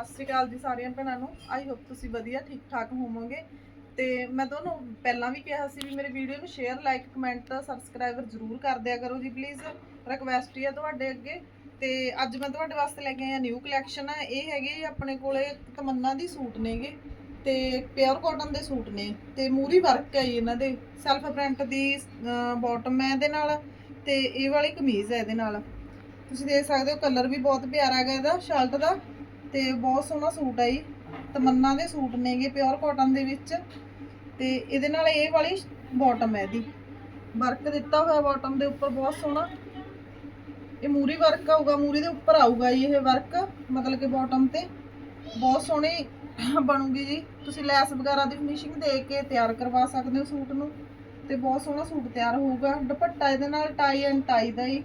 ਸਤਿ ਸ਼੍ਰੀ ਅਕਾਲ ਜੀ ਸਾਰੀਆਂ ਭੈਣਾਂ ਨੂੰ। ਆਈ ਹੋਪ ਤੁਸੀਂ ਵਧੀਆ, ਠੀਕ ਠਾਕ ਹੋਵੋਗੇ। ਤੇ ਮੈਂ ਤੁਹਾਨੂੰ ਪਹਿਲਾਂ ਵੀ ਕਿਹਾ ਸੀ ਵੀ ਮੇਰੀ ਵੀਡੀਓ ਨੂੰ ਸ਼ੇਅਰ ਲਾਈਕ ਕਮੈਂਟ ਸਬਸਕ੍ਰਾਈਬਰ ਜ਼ਰੂਰ ਕਰ ਦਿਆ ਕਰੋ ਜੀ ਪਲੀਜ਼ ਰਿਕਵੈਸਟ ਹੀ ਆ ਤੁਹਾਡੇ ਅੱਗੇ। ਤੇ ਅੱਜ ਮੈਂ ਤੁਹਾਡੇ ਵਾਸਤੇ ਲੈ ਕੇ ਆਇਆ ਨਿਊ ਕਲੈਕਸ਼ਨ ਹੈ ਇਹ ਹੈਗੇ ਆਪਣੇ ਕੋਲੇ ਤਮੰਨਾ ਦੀ ਸੂਟ ਨੇਗੇ। ਤੇ ਪਿਓਰ ਕਾਟਨ ਦੇ ਸੂਟ ਨੇ। ਤੇ ਮੂਰੀ ਵਰਕ ਹੈ ਜੀ ਇਹਨਾਂ ਦੇ। ਸੈਲਫ ਪ੍ਰਿੰਟ ਦੀ ਬਾਟਮ ਹੈ ਇਹਦੇ ਨਾਲ। ਤੇ ਇਹ ਵਾਲੀ ਕਮੀਜ਼ ਹੈ ਇਹਦੇ ਨਾਲ। ਤੁਸੀਂ ਦੇਖ ਸਕਦੇ ਹੋ ਕਲਰ ਵੀ ਬਹੁਤ ਪਿਆਰਾ ਹੈਗਾ ਇਹਦਾ ਸ਼ਰਟ ਦਾ। ਤੇ ਬਹੁਤ ਸੋਹਣਾ ਸੂਟ ਹੈ ਜੀ। ਤਮੰਨਾ ਦੇ ਸੂਟ ਨੇਗੇ ਪਿਓਰ ਕਾਟਨ ਦੇ ਵਿੱਚ। ਤੇ ਇਹਦੇ ਨਾਲ ਇਹ ਵਾਲੀ ਬਾਟਮ ਹੈ ਇਹਦੀ। ਵਰਕ ਦਿੱਤਾ ਹੋਇਆ ਬਾਟਮ ਦੇ ਉੱਪਰ ਬਹੁਤ ਸੋਹਣਾ। ਇਹ ਮੂਰੀ ਵਰਕ ਆਊਗਾ, ਮੂਰੀ ਦੇ ਉੱਪਰ ਆਊਗਾ ਜੀ ਇਹ ਵਰਕ ਮਤਲਬ ਕਿ ਬਾਟਮ ਤੇ। ਬਹੁਤ ਸੋਹਣੀ ਬਣੂਗੀ ਜੀ। ਤੁਸੀਂ ਲੈਸ ਵਗੈਰਾ ਦੀ ਫਿਨਿਸ਼ਿੰਗ ਦੇ ਕੇ ਤਿਆਰ ਕਰਵਾ ਸਕਦੇ ਹੋ ਸੂਟ ਨੂੰ। ਤੇ ਬਹੁਤ ਸੋਹਣਾ ਸੂਟ ਤਿਆਰ ਹੋਊਗਾ। ਦੁਪੱਟਾ ਇਹਦੇ ਨਾਲ ਟਾਈ ਐਂਡ ਟਾਈ ਦਾ ਹੀ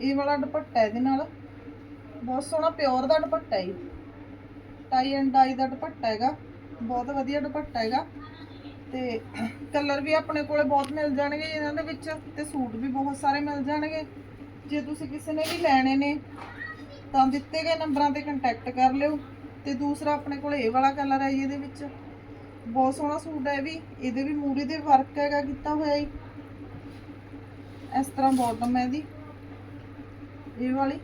ਇਹ ਵਾਲਾ ਦੁਪੱਟਾ ਇਹਦੇ ਨਾਲ। ਬਹੁਤ ਸੋਹਣਾ ਪਿਓਰ ਦਾ ਦੁਪੱਟਾ ਹੈ ਟਾਈ ਐਂਡ ਡਾਈ ਦਾ ਦੁਪੱਟਾ ਹੈਗਾ। ਬਹੁਤ ਵਧੀਆ ਦੁਪੱਟਾ ਹੈਗਾ। ਤੇ ਕਲਰ ਵੀ ਆਪਣੇ ਕੋਲੇ ਬਹੁਤ ਮਿਲ ਜਾਣਗੇ ਇਹਨਾਂ ਦੇ ਵਿੱਚ ਤੇ ਸੂਟ ਵੀ ਬਹੁਤ ਸਾਰੇ ਮਿਲ ਜਾਣਗੇ। ਜੇ ਤੁਸੀਂ ਕਿਸੇ ਨੇ ਵੀ ਲੈਣੇ ਨੇ, ਤਾਂ ਦਿੱਤੇ ਗਏ ਨੰਬਰਾਂ ਤੇ ਕੰਟੈਕਟ ਕਰ ਲਿਓ। ਤੇ ਦੂਸਰਾ ਆਪਣੇ ਕੋਲ ਇਹ ਵਾਲਾ ਕਲਰ ਹੈ ਜੀ ਇਹਦੇ ਵਿੱਚ। ਬਹੁਤ ਸੋਹਣਾ ਸੂਟ ਹੈ ਵੀ। ਇਹਦੇ ਵੀ ਮੂਰੀ ਦੇ ਵਰਕ ਹੈਗਾ ਕੀਤਾ ਹੋਇਆ ਜੀ। ਇਸ ਤਰ੍ਹਾਂ ਬਾਟਮ ਹੈ ਇਹਦੀ। ਇਹ ਵਾਲੀ।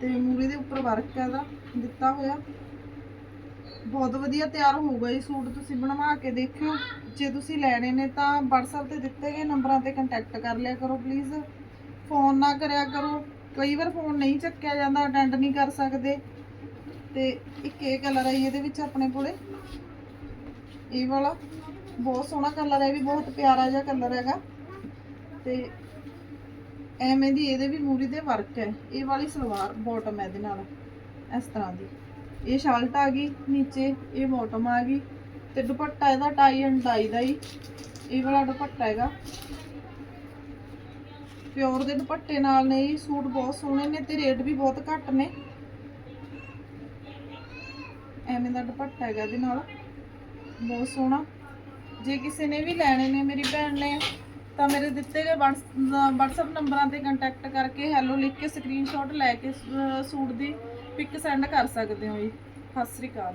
ਤੇ ਮੂਰੀ ਦੇ ਉੱਪਰ ਵਰਕ ਹੈ ਇਹਦਾ, ਦਿੱਤਾ ਹੋਇਆ। ਬਹੁਤ ਵਧੀਆ ਤਿਆਰ ਹੋਊਗਾ ਇਹ ਸੂਟ, ਤੁਸੀਂ ਬਣਵਾ ਕੇ ਦੇਖਿਓ। ਜੇ ਤੁਸੀਂ ਲੈਣੇ ਨੇ ਤਾਂ WhatsApp ਤੇ ਦਿੱਤੇ ਗਏ ਨੰਬਰਾਂ ਤੇ ਕੰਟੈਕਟ ਕਰ ਲਿਆ ਕਰੋ ਪਲੀਜ਼ ਫੋਨ ਨਾ ਕਰਿਆ ਕਰੋ। ਕਈ ਵਾਰ ਫੋਨ ਨਹੀਂ ਚੱਕਿਆ ਜਾਂਦਾ ਅਟੈਂਡ ਨਹੀਂ ਕਰ ਸਕਦੇ। ਤੇ ਇੱਕ ਇਹ ਕਲਰ ਹੈ ਜੀ, ਇਹਦੇ ਵਿੱਚ ਆਪਣੇ ਕੋਲੇ। ਇਹ ਵਾਲਾ ਬਹੁਤ ਸੋਹਣਾ ਕਲਰ ਹੈ ਵੀ ਬਹੁਤ ਪਿਆਰਾ ਜਿਹਾ ਕਲਰ ਹੈਗਾ। ਤੇ ਐਵੇਂ ਦੀ ਇਹਦੇ ਵੀ ਮੂਰੀ ਦੇ ਵਰਕ ਹੈ। ਇਹ ਵਾਲੀ ਸਲਵਾਰ ਬਾਟਮ ਹੈ ਇਹਦੇ ਨਾਲ, ਇਸ ਤਰ੍ਹਾਂ ਦੀ। ਇਹ ਸ਼ਰਟ ਆ ਗਈ ਨੀਚੇ, ਇਹ ਬਾਟਮ ਆ ਗਈ ਤੇ ਦੁਪੱਟਾ ਇਹਦਾ ਟਾਈ ਐਂਡ ਡਾਈ ਦਾ ਹੀ। ਇਹ ਵਾਲਾ ਦੁਪੱਟਾ ਹੈਗਾ। ਪਿਓਰ ਦੇ ਦੁਪੱਟੇ ਨਾਲ ਨੇ ਇਹ, ਸੂਟ ਬਹੁਤ ਸੋਹਣੇ ਨੇ ਤੇ ਰੇਟ ਵੀ ਬਹੁਤ ਘੱਟ ਨੇ। ਐਵੇਂ ਦਾ ਦੁਪੱਟਾ ਹੈਗਾ ਇਹਦੇ ਨਾਲ। ਬਹੁਤ ਸੋਹਣਾ। ਜੇ ਕਿਸੇ ਨੇ ਵੀ ਲੈਣੇ ਨੇ ਮੇਰੀ ਭੈਣ ਨੇ ਤਾਂ ਮੇਰੇ ਦਿੱਤੇ ਗਏ WhatsApp ਨੰਬਰਾਂ ਤੇ ਕੰਟੈਕਟ ਕਰਕੇ ਹੈਲੋ ਲਿਖ ਕੇ ਸਕਰੀਨਸ਼ਾਟ ਲੈ ਕੇ ਸੂਟ ਦੀ ਪਿਕ ਸੈਂਡ ਕਰ ਸਕਦੇ ਹੋ ਜੀ। ਸਤਿ ਸ੍ਰੀ ਅਕਾਲ।